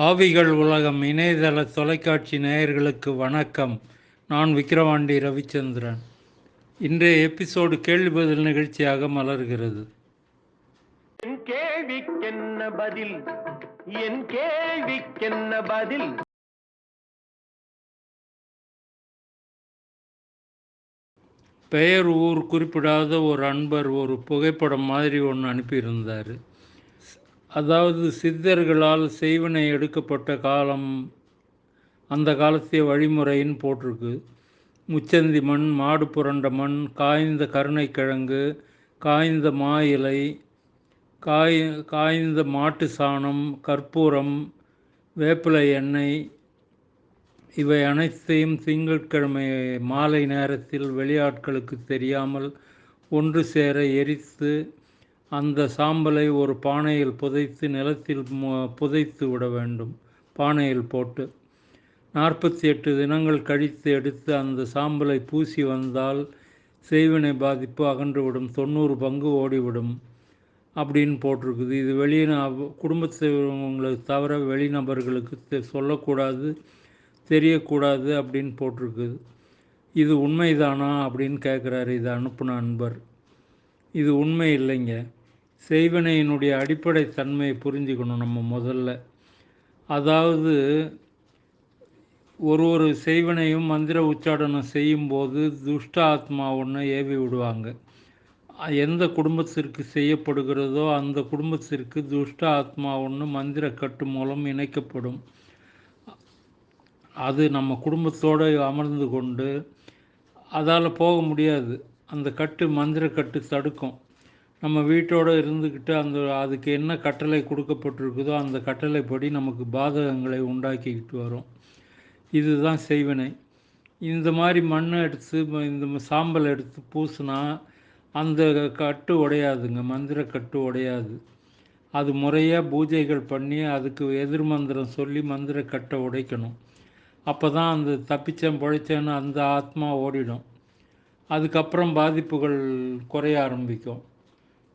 ஆவிகள் உலகம் இணையதள தொலைக்காட்சி நேயர்களுக்கு வணக்கம். நான் விக்கிரவாண்டி ரவிச்சந்திரன். இன்றைய எபிசோடு கேள்வி பதில் நிகழ்ச்சியாக மலர்கிறது. என் கேள்விக்கென்ன பதில்? என் கேள்விக்கென்ன பதில்? பெயர் ஊர் குறிப்பிடாத ஒரு அன்பர் ஒரு புகைப்படம் மாதிரி ஒன்று அனுப்பியிருந்தார். அதாவது சித்தர்களால் செய்வினை எடுக்கப்பட்ட காலம் அந்த காலத்திய வழிமுறைன்னு போட்டிருக்கு முச்சந்தி மண் மாடு புரண்ட மண் காய்ந்த கருணைக்கிழங்கு காய்ந்த மா இலை காய் காய்ந்த மாட்டு சாணம் கற்பூரம் வேப்பிலை எண்ணெய் இவை அனைத்தையும் திங்கட்கிழமை மாலை நேரத்தில் வெளியாட்களுக்கு தெரியாமல் ஒன்று சேர எரித்து அந்த சாம்பலை ஒரு பானையில் புதைத்து நிலத்தில் மு- புதைத்து விட வேண்டும். பானையில் போட்டு. நாற்பத்தி எட்டு தினங்கள் கழித்து எடுத்து அந்த சாம்பலை பூசி வந்தால் செய்வினை பாதிப்பு அகன்றுவிடும். தொண்ணூறு பங்கு ஓடிவிடும். அப்படின்னு போட்டிருக்குது. இது வெளியின குடும்பத்தவங்களுக்கு தவிர வெளிநபர்களுக்கு தெ- சொல்லக்கூடாது தெரியக்கூடாது அப்படின்னு போட்டிருக்குது. இது உண்மைதானா அப்படின்னு கேட்குறாரு இதை அனுப்புன அன்பர். இது உண்மை இல்லைங்க. செய்வினையினுடைய அடிப்படை தன்மையை புரிஞ்சுக்கணும் நம்ம முதல்ல. அதாவது ஒரு ஒரு செய்வினையும் மந்திர உச்சாடனம் செய்யும்போது துஷ்ட ஆத்மா ஒன்று ஏவி விடுவாங்க. எந்த குடும்பத்திற்கு செய்யப்படுகிறதோ அந்த குடும்பத்திற்கு துஷ்ட ஆத்மா ஒன்று மந்திர கட்டு மூலம் இணைக்கப்படும். அது நம்ம குடும்பத்தோடு அமர்ந்து கொண்டு அதால் போக முடியாது. அந்த கட்டு மந்திர கட்டு தடுக்கும். நம்ம வீட்டோடு இருந்துக்கிட்டு அந்த அதுக்கு என்ன கட்டளை கொடுக்கப்பட்டிருக்குதோ அந்த கட்டளைப்படி நமக்கு பாதகங்களை உண்டாக்கிக்கிட்டு வரும். இதுதான் செய்வினை. இந்த மாதிரி மண்ணை எடுத்து இந்த சாம்பல் எடுத்து பூசினா அந்த கட்டு உடையாதுங்க மந்திர கட்டு உடையாது. அது முறையாக பூஜைகள் பண்ணி அதுக்கு எதிர் மந்திரம் சொல்லி மந்திர கட்டை உடைக்கணும். அப்போ தான் அந்த தப்பிச்சேன் பிழைச்சேன்னு அந்த ஆத்மா ஓடிடும். அதுக்கப்புறம் பாதிப்புகள் குறைய ஆரம்பிக்கும்.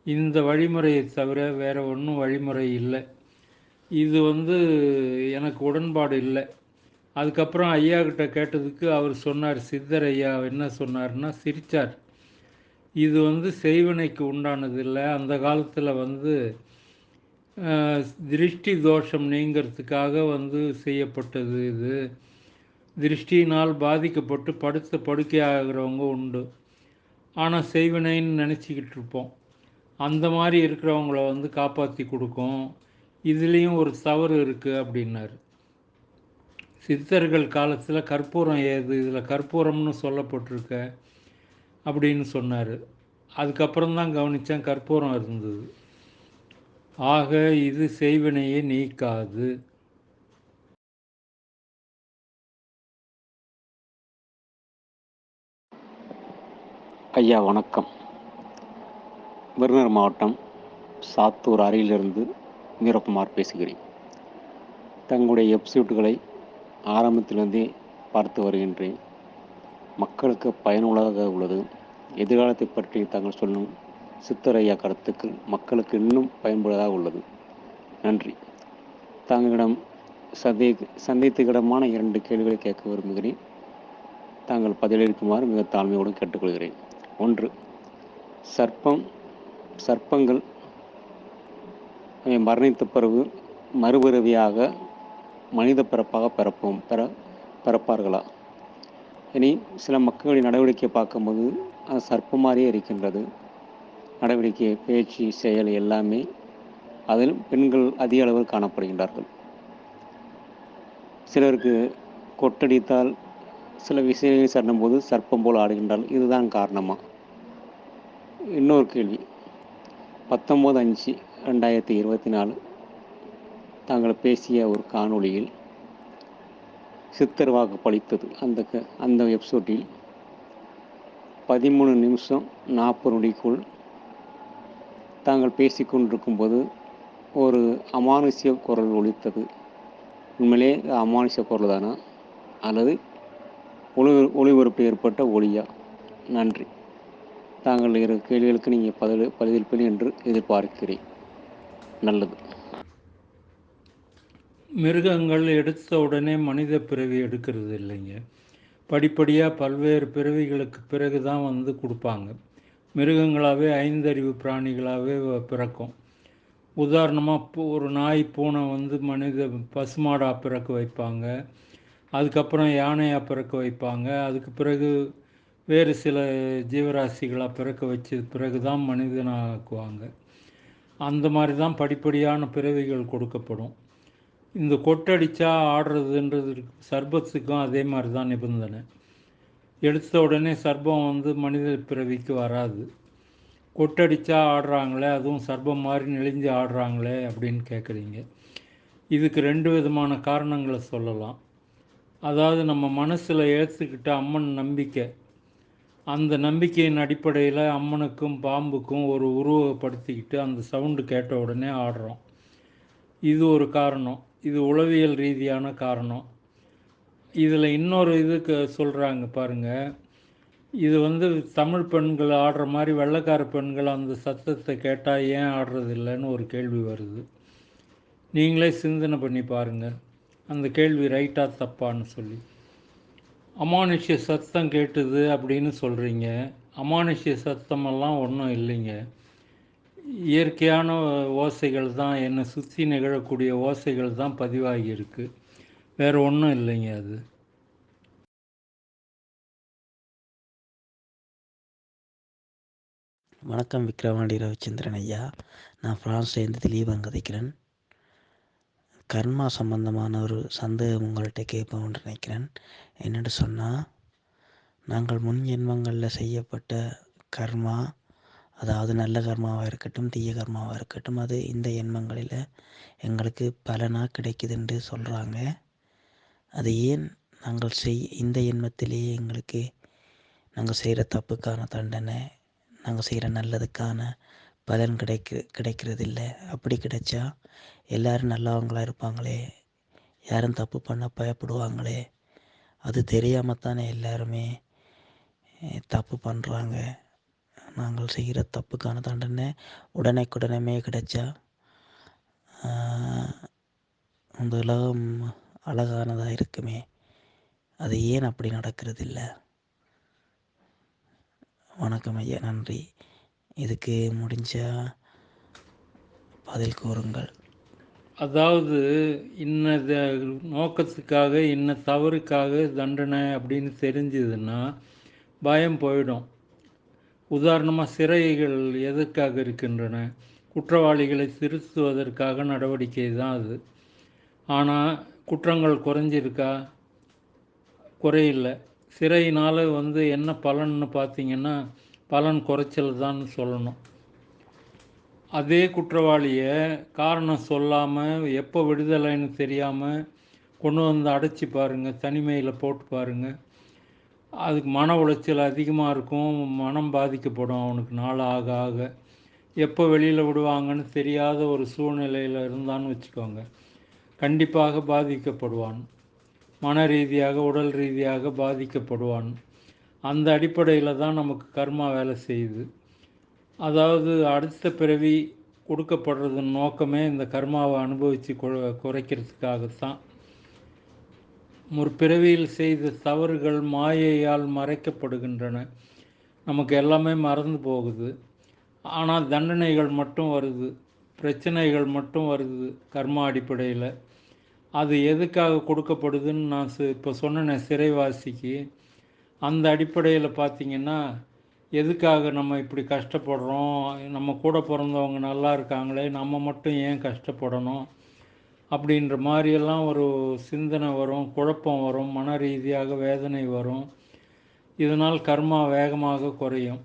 இந்த வழிமுறையை தவிர வேறு ஒன்றும் வழிமுறை இல்லை. இது வந்து எனக்கு உடன்பாடு இல்லை. அதுக்கப்புறம் ஐயா கிட்ட கேட்டதுக்கு அவர் சொன்னார் சித்தர் ஐயா என்ன சொன்னார்னா சிரிச்சார். இது வந்து செய்வினைக்கு உண்டானது இல்லை. அந்த காலத்தில் வந்து திருஷ்டி தோஷம் நீங்கிறதுக்காக வந்து செய்யப்பட்டது இது. திருஷ்டியினால் பாதிக்கப்பட்டு படுத்த படுக்கையாகிறவங்க உண்டு. ஆனால் செய்வினைன்னு நினச்சிக்கிட்டு இருப்போம். அந்த மாதிரி இருக்கிறவங்கள வந்து காப்பாற்றி கொடுக்கும். இதுலேயும் ஒரு தவறு இருக்குது அப்படின்னாரு. சித்தர்கள் காலத்தில் கற்பூரம் ஏது இதில் கற்பூரம்னு சொல்லப்பட்டிருக்க அப்படின்னு சொன்னார். அதுக்கப்புறம் தான் கவனித்தேன் கற்பூரம் இருந்தது. ஆக இது செய்வினையை நீக்காது. ஐயா வணக்கம். விருதுநகர் மாவட்டம் சாத்தூர் அருகிலிருந்து வீரகுமார் பேசுகிறேன். தங்களுடைய எபிசோடுகளை ஆரம்பத்திலிருந்தே பார்த்து வருகின்றேன். மக்களுக்கு பயனுள்ளதாக உள்ளது. எதிர்காலத்தை பற்றி தாங்கள் சொல்லும் சித்தர் ஐயா கருத்துக்கள் மக்களுக்கு இன்னும் பயன்படுவதாக உள்ளது. நன்றி. தங்களிடம் சந்தே சந்தேகத்துக்கிடமான இரண்டு கேள்விகளை கேட்க விரும்புகிறேன். தாங்கள் பதிலளிக்குமாறு மிக தாழ்மையோடு கேட்டுக்கொள்கிறேன். ஒன்று சர்ப்பம் சர்ப்பங்கள் அவை மரணித்த பிறகு மறுபிறவியாக மனித பிறப்பாக பிறப்போம் பெற பிறப்பார்களா? இனி சில மக்களுடைய நடவடிக்கை பார்க்கும்போது அது சர்ப்பம் மாதிரியே இருக்கின்றது. நடவடிக்கை பேச்சு செயல் எல்லாமே அதில் பெண்கள் அதிக அளவில் காணப்படுகின்றார்கள். சிலருக்கு கொட்டடித்தால் சில விஷயங்களை சண்ணும்போது சர்ப்பம் போல் ஆடுகின்றால் இதுதான் காரணமாக இன்னொரு கேள்வி. பத்தொம்போது அஞ்சு ரெண்டாயிரத்தி இருபத்தி நாலு. தாங்கள் பேசிய ஒரு காணொளியில் சித்தர் வாக்கு பளித்தது. அந்த க- அந்த எபிசோட்டில் பதிமூணு நிமிஷம் நாற்பது நொடிக்குள் தாங்கள் பேசிக்கொண்டிருக்கும்போது ஒரு அமானுஷ்ய குரல் ஒழித்தது உண்மையிலே அமானுஷ்ய குரல் தானா அல்லது ஒளி ஒளிபரப்பு ஏற்பட்ட ஒளியா? நன்றி. தாங்கள் இரு கேள்விகளுக்கு நீங்கள் பதில் பதிலளிப்பீர்கள் என்று எதிர்பார்க்கிறேன். நல்லது. மிருகங்கள் எடுத்த உடனே மனித பிறவி எடுக்கிறது இல்லைங்க. படிப்படியாக பல்வேறு பிறவிகளுக்கு பிறகு தான் வந்து கொடுப்பாங்க. மிருகங்களாகவே ஐந்தறிவு பிராணிகளாகவே பிறக்கும். உதாரணமாக ஒரு நாய் பூனை வந்து மனித பசுமாடாக பிறக்க வைப்பாங்க. அதுக்கப்புறம் யானையாக பிறக்க வைப்பாங்க. அதுக்கு பிறகு வேறு சில ஜீவராசிகளாக பிறக்க வச்சு பிறகு தான் மனிதனாக்குவாங்க. அந்த மாதிரி தான் படிப்படியான பிறவிகள் கொடுக்கப்படும். இந்த கொட்டடிச்சா ஆடுறதுன்றது சர்பத்துக்கும் அதே மாதிரி தான் நிபந்தனை. எடுத்த உடனே சர்பம் வந்து மனித பிறவிக்கு வராது. கொட்டடிச்சா ஆடுறாங்களே அதுவும் சர்பம் மாதிரி நெளிஞ்சு ஆடுறாங்களே அப்படின்னு கேட்குறீங்க இதுக்கு ரெண்டு விதமான காரணங்களை சொல்லலாம். அதாவது நம்ம மனசில் ஏற்றுக்கிட்ட அம்மன் நம்பிக்கை அந்த நம்பிக்கையின் அடிப்படையில் அம்மனுக்கும் பாம்புக்கும் ஒரு உருவப்படுத்திக்கிட்டு அந்த சவுண்டு கேட்ட உடனே ஆடுறோம். இது ஒரு காரணம். இது உளவியல் ரீதியான காரணம். இதில் இன்னொரு இதுக்கு சொல்கிறாங்க பாருங்கள் இது வந்து தமிழ் பெண்கள் ஆடுற மாதிரி வெள்ளைக்கார பெண்கள் அந்த சத்தத்தை கேட்டால் ஏன் ஆடுறதில்லைன்னு ஒரு கேள்வி வருது. நீங்களே சிந்தனை பண்ணி பாருங்கள் அந்த கேள்வி ரைட்டாக தப்பான்னு சொல்லி. அமானுஷ்ய சத்தம் கேட்டுது அப்படின்னு சொல்கிறீங்க அமானுஷ்ய சத்தமெல்லாம் ஒன்றும் இல்லைங்க. இயற்கையான ஓசைகள் தான் என்னை சுற்றி நிகழக்கூடிய ஓசைகள் தான் பதிவாகி இருக்குது வேறு ஒன்றும் இல்லைங்க அது. வணக்கம் விக்ரவாண்டி ரவிச்சந்திரன் ஐயா. நான் ஃப்ரான்ஸ்லேருந்து திலீபன் கதைக்கிறேன். கர்மா சம்பந்தமான ஒரு சந்தேகம் உங்கள்கிட்ட கேட்போம்னு நினைக்கிறேன். என்னென்னு சொன்னால் நாங்கள் முன் ஜென்மங்களில் செய்யப்பட்ட கர்மா அதாவது நல்ல கர்மாவாக இருக்கட்டும் தீய கர்மாவாக இருக்கட்டும் அது இந்த எண்மங்களில் எங்களுக்கு பலனாக கிடைக்குதுன்னு சொல்கிறாங்க அது ஏன் நாங்கள் செய் இந்த எண்மத்திலேயே எங்களுக்கு நாங்கள் செய்கிற தப்புக்கான தண்டனை நாங்கள் செய்கிற நல்லதுக்கான பலன் கிடைக்க கிடைக்கிறதில்ல. அப்படி கிடைச்சா எல்லோரும் நல்லவங்களாக இருப்பாங்களே. யாரும் தப்பு பண்ண பயப்படுவாங்களே. அது தெரியாமல் தானே எல்லாருமே தப்பு பண்ணுறாங்க நாங்கள் செய்கிற தப்புக்கான தண்டனை உடனேக்குடனே கிடைச்சா அந்த உலகம் அழகானதாக இருக்குமே. அது ஏன் அப்படி நடக்கிறதில்ல? வணக்கம் ஐயா நன்றி. இதுக்கு முடிஞ்சால் பதில் கூறுங்கள். அதாவது இன்ன நோக்கத்துக்காக இன்ன தவறுக்காக தண்டனை அப்படின்னு தெரிஞ்சதுன்னா பயம் போயிடும். உதாரணமாக சிறைகள் எதற்காக இருக்கின்றன? குற்றவாளிகளை திருத்துவதற்காக நடவடிக்கை தான் அது. ஆனால் குற்றங்கள் குறைஞ்சிருக்கா? குறையில்லை. சிறையினால் வந்து என்ன பலன்னு பார்த்தீங்கன்னா பலன் குறைச்சல் தான் சொல்லணும். அதே குற்றவாளியை காரணம் சொல்லாமல் எப்போ விடுதலைன்னு தெரியாமல் கொண்டு வந்து அடைச்சி பாருங்கள் தனிமையில் போட்டு பாருங்கள் அதுக்கு மன உளைச்சல் அதிகமாக இருக்கும் மனம் பாதிக்கப்படும் அவனுக்கு நாள் ஆக ஆக. எப்போ வெளியில் விடுவாங்கன்னு தெரியாத ஒரு சூழ்நிலையில் இருந்தான்னு வச்சுக்கோங்க. கண்டிப்பாக பாதிக்கப்படுவான். மன ரீதியாக உடல் ரீதியாக பாதிக்கப்படுவான். அந்த அடிப்படையில் தான் நமக்கு கர்மா வேலை செய்யுது. அதாவது அடுத்த பிறவி கொடுக்கப்படுறது நோக்கமே இந்த கர்மாவை அனுபவித்து குறைக்கிறதுக்காகத்தான். முற்பிறவியில் செய்த தவறுகள் மாயையால் மறைக்கப்படுகின்றன. நமக்கு எல்லாமே மறந்து போகுது. ஆனால் தண்டனைகள் மட்டும் வருது. பிரச்சனைகள் மட்டும் வருது கர்மா அடிப்படையில். அது எதுக்காக கொடுக்கப்படுதுன்னு நான் இப்போ சொன்னேன் சிறைவாசிக்கு. அந்த அடிப்படையில் பார்த்திங்கன்னா எதுக்காக நம்ம இப்படி கஷ்டப்படுறோம்? நம்ம கூட பிறந்தவங்க நல்லா இருக்காங்களே நம்ம மட்டும் ஏன் கஷ்டப்படணும்? அப்படின்ற மாதிரியெல்லாம் ஒரு சிந்தனை வரும் குழப்பம் வரும் மன ரீதியாக வேதனை வரும். இதனால் கர்மா வேகமாக குறையும்.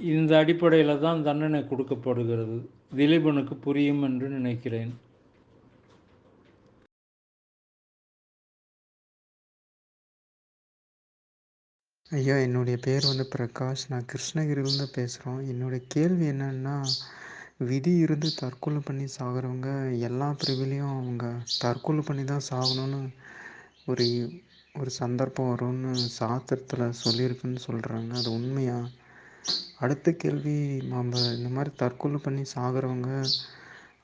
இந்த அடிப்படையில் தான் தண்டனை கொடுக்கப்படுகிறது. திலீபனுக்கு புரியும் என்று நினைக்கிறேன். ஐயா என்னுடைய பேர் வந்து பிரகாஷ். நான் கிருஷ்ணகிரியிலேருந்து பேசுகிறோம் என்னுடைய கேள்வி என்னன்னா விதி இருந்து தற்கொலை பண்ணி சாகிறவங்க எல்லா பிரிவிலையும் அவங்க தற்கொலை பண்ணி தான் சாகணும்னு ஒரு ஒரு சந்தர்ப்பம் வரும்னு சாஸ்திரத்தில் சொல்லியிருக்குன்னு சொல்கிறாங்க அது உண்மையா? அடுத்த கேள்வி நம்ம இந்த மாதிரி தற்கொலை பண்ணி சாகிறவங்க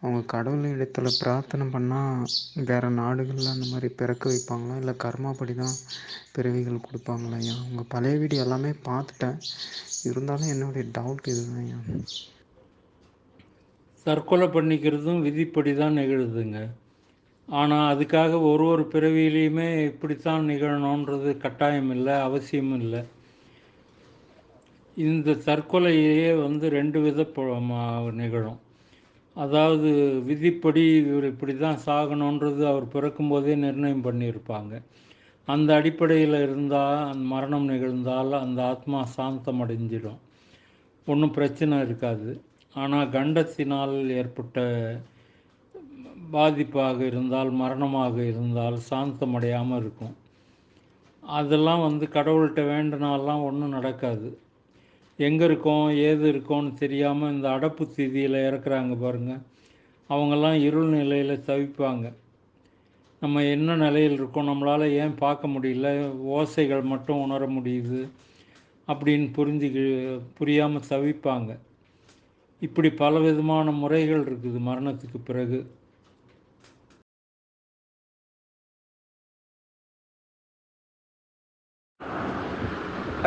அவங்க கடவுள் இடத்துல பிரார்த்தனை பண்ணால் வேறு நாடுகளில் அந்த மாதிரி பிறக்க வைப்பாங்களா? இல்லை கர்மாப்படி தான் பிறவிகள் கொடுப்பாங்களா ஐயா? உங்கள் பழைய வீடியோ எல்லாமே பார்த்துட்டேன். இருந்தாலும் என்னுடைய டவுட் இதுதான் ஐயா. தற்கொலை பண்ணிக்கிறதும் விதிப்படி தான் நிகழுதுங்க. ஆனால் அதுக்காக ஒரு ஒரு பிறவியிலையுமே இப்படித்தான் நிகழணுன்றது கட்டாயம் இல்லை அவசியமும் இல்லை. இந்த தற்கொலையே வந்து ரெண்டு வித நிகழும். அதாவது விதிப்படி இவர் இப்படி தான் சாகணுன்றது அவர் பிறக்கும்போதே நிர்ணயம் பண்ணியிருப்பாங்க. அந்த அடிப்படையில் இருந்தால் அந்த மரணம் நிகழ்ந்தால் அந்த ஆத்மா சாந்தம் அடைஞ்சிடும் ஒன்றும் பிரச்சனை இருக்காது. ஆனால் கண்டத்தினால் ஏற்பட்ட பாதிப்பாக இருந்தால் மரணமாக இருந்தால் சாந்தம் அடையாமல் இருக்கும். அதெல்லாம் வந்து கடவுள்கிட்ட வேண்டினாலாம் ஒன்றும் நடக்காது. எங்கே இருக்கோம் ஏது இருக்கோன்னு தெரியாமல் இந்த அடப்பு ஸ்திதியில் இறக்குறாங்க பாருங்கள் அவங்கெல்லாம் இருள் நிலையில் தவிப்பாங்க. நம்ம என்ன நிலையில் இருக்கோம் நம்மளால் ஏன் பார்க்க முடியல ஓசைகள் மட்டும் உணர முடியுது அப்படின்னு புரிஞ்சு புரியாமல் தவிப்பாங்க. இப்படி பல விதமான முறைகள் இருக்குது மரணத்துக்கு பிறகு.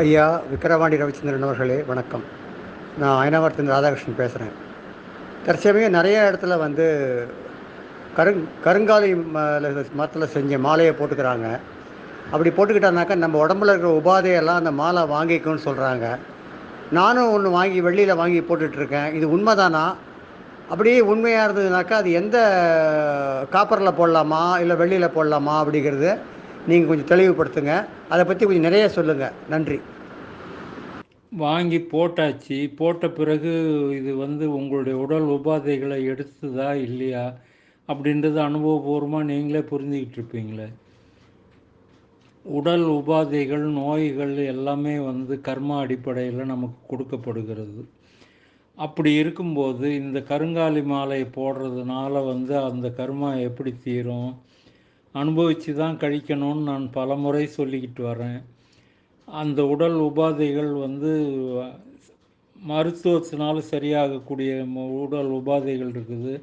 ஐயா விக்கிரவாண்டி ரவிச்சந்திரன் அவர்களே வணக்கம். நான் அயனாவரத்தின் ராதாகிருஷ்ணன் பேசுகிறேன் தற்சமயம் நிறைய இடத்துல வந்து கருங் கருங்காலி மரத்தில் செஞ்ச மாலையை போட்டுக்கிறாங்க. அப்படி போட்டுக்கிட்டானாக்கா நம்ம உடம்புல இருக்கிற உபாதையெல்லாம் அந்த மாலை வாங்கிக்கும்னு சொல்கிறாங்க நானும் ஒன்று வாங்கி வெள்ளியில் வாங்கி போட்டுட்ருக்கேன். இது உண்மைதானா? அப்படியே உண்மையாக இருந்ததுனாக்கா அது எந்த காப்பரில் போடலாமா இல்லை வெள்ளியில் போடலாமா அப்படிங்கிறது நீங்கள் கொஞ்சம் தெளிவுபடுத்துங்க. அதை பற்றி கொஞ்சம் நிறைய சொல்லுங்கள் நன்றி. வாங்கி போட்டாச்சு. போட்ட பிறகு இது வந்து உங்களுடைய உடல் உபாதைகளை எடுத்ததா இல்லையா? அப்படின்றது அனுபவபூர்வமாக நீங்களே புரிஞ்சுக்கிட்டு இருப்பீங்களே. உடல் உபாதைகள் நோய்கள் எல்லாமே வந்து கர்மா அடிப்படையில் நமக்கு கொடுக்கப்படுகிறது. அப்படி இருக்கும்போது இந்த கருங்காலி மாலை போடுறதுனால வந்து அந்த கர்மா எப்படி தீரும்? அனுபவித்து தான் கழிக்கணும்னு நான் பலமுறை சொல்லிக்கிட்டு வரேன் அந்த உடல் உபாதைகள் வந்து மருத்துவத்தினால சரியாகக்கூடிய உடல் உபாதைகள் இருக்குது.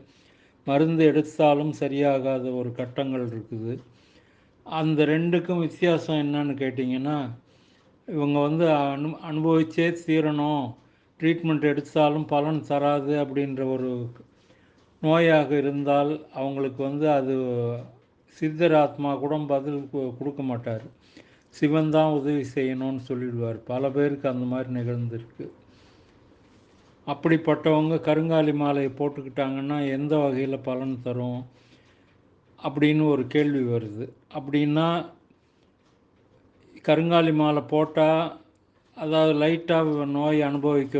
மருந்து எடுத்தாலும் சரியாகாத ஒரு கட்டங்கள் இருக்குது. அந்த ரெண்டுக்கும் வித்தியாசம் என்னன்னு கேட்டிங்கன்னா இவங்க வந்து அனு அனுபவிச்சே தீரணும். ட்ரீட்மெண்ட் எடுத்தாலும் பலன் தராது அப்படின்ற ஒரு நோயாக இருந்தால் அவங்களுக்கு வந்து அது சித்தர் ஆத்மா கூட பதில் கு- கொடுக்க மாட்டார். சிவன் தான் உதவி செய்யணும்னு சொல்லிடுவார். பல பேருக்கு அந்த மாதிரி நிகழ்ந்திருக்கு. அப்படிப்பட்டவங்க கருங்காலி மாலையை போட்டுக்கிட்டாங்கன்னா எந்த வகையில் பலன் தரும் அப்படின்னு ஒரு கேள்வி வருது. அப்படின்னா கருங்காலி மாலை போட்டால் அதாவது லைட்டாக நோய் அனுபவிக்க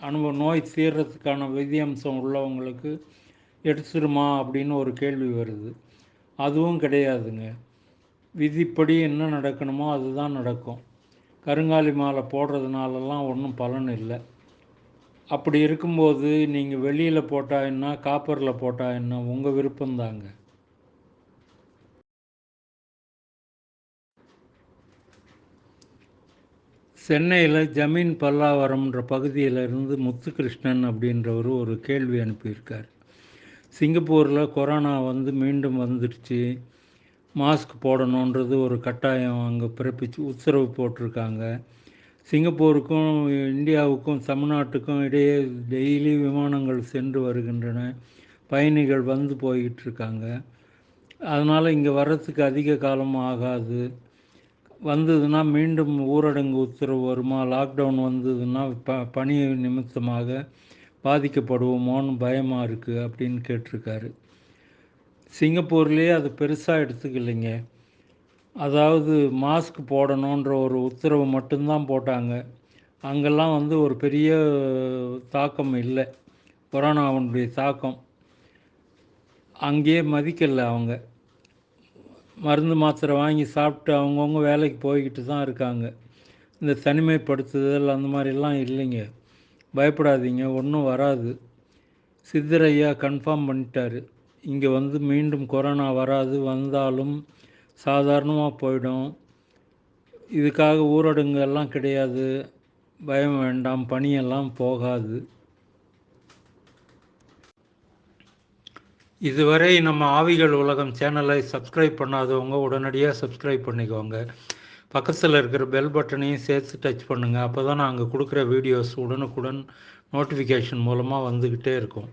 அனுபவ நோய் தீர்றதுக்கான விதியம்சம் உள்ளவங்களுக்கு எடுத்துருமா அப்படின்னு ஒரு கேள்வி வருது. அதுவும் கிடையாதுங்க. விதிப்படி என்ன நடக்கணுமோ அதுதான் நடக்கும். கருங்காலி மாலை போடுறதுனாலலாம் ஒன்றும் பலன் இல்லை. அப்படி இருக்கும்போது நீங்கள் வெளியில் போட்டா என்ன காப்பரில் போட்டா என்ன உங்கள் விருப்பம்தாங்க. சென்னையில் ஜமீன் பல்லாவரம்ன்ற பகுதியில் இருந்து முத்துகிருஷ்ணன் அப்படின்றவர் ஒரு கேள்வி அனுப்பியிருக்கார். சிங்கப்பூரில் கொரோனா வந்து மீண்டும் வந்துடுச்சு. மாஸ்க் போடணுன்றது ஒரு கட்டாயம் அங்கே பிறப்பிச்சு உத்தரவு போட்டிருக்காங்க. சிங்கப்பூருக்கும் இந்தியாவுக்கும் தமிழ்நாட்டுக்கும் இடையே டெய்லி விமானங்கள் சென்று வருகின்றன. பயணிகள் வந்து போய்கிட்டு இருக்காங்க அதனால் இங்கே வர்றதுக்கு அதிக காலம் ஆகாது. வந்ததுன்னா மீண்டும் ஊரடங்கு உத்தரவு வருமா? லாக்டவுன் வந்ததுன்னா ப பணி நிமித்தமாக பாதிக்கப்படுவோமோன்னு பயமாக இருக்குது அப்படின்னு கேட்டிருக்காரு. சிங்கப்பூர்லேயே அது பெருசாக எடுத்துக்கலைங்க. அதாவது மாஸ்க் போடணுன்ற ஒரு உத்தரவு மட்டும்தான் போட்டாங்க. அங்கெல்லாம் வந்து ஒரு பெரிய தாக்கம் இல்லை. கொரோனாவுடைய தாக்கம். அங்கேயே மதிக்கலை அவங்க. மருந்து மாத்திரை வாங்கி சாப்பிட்டு அவங்கவுங்க வேலைக்கு போய்கிட்டு தான் இருக்காங்க. இந்த தனிமைப்படுத்துதல் அந்த மாதிரிலாம் இல்லைங்க. பயப்படாதீங்க ஒன்றும் வராது. சித்தரையா கன்ஃபார்ம் பண்ணிட்டாரு. இங்கே வந்து மீண்டும் கொரோனா வராது வந்தாலும் சாதாரணமாக போயிடும். இதுக்காக ஊரடங்கு எல்லாம் கிடையாது. பயம் வேண்டாம் பனியெல்லாம் போகாது. இதுவரை நம்ம ஆவிகள் உலகம் சேனலை சப்ஸ்கிரைப் பண்ணாதவங்க உடனடியாக சப்ஸ்கிரைப் பண்ணிக்கோங்க. பக்கத்தில் இருக்கிற பெல் பட்டனையும் சேர்த்து டச் பண்ணுங்கள் அப்போ தான் நாங்கள் கொடுக்குற வீடியோஸ் உடனுக்குடன் நோட்டிஃபிகேஷன் மூலமாக வந்துக்கிட்டே இருக்கும்.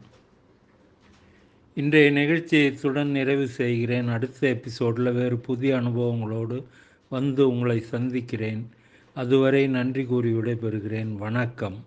இன்றைய நிகழ்ச்சியத்துடன் நிறைவு செய்கிறேன். அடுத்த எபிசோடில் வேறு புதிய அனுபவங்களோடு வந்து உங்களை சந்திக்கிறேன். அதுவரை நன்றி கூறி விடைபெறுகிறேன். வணக்கம்.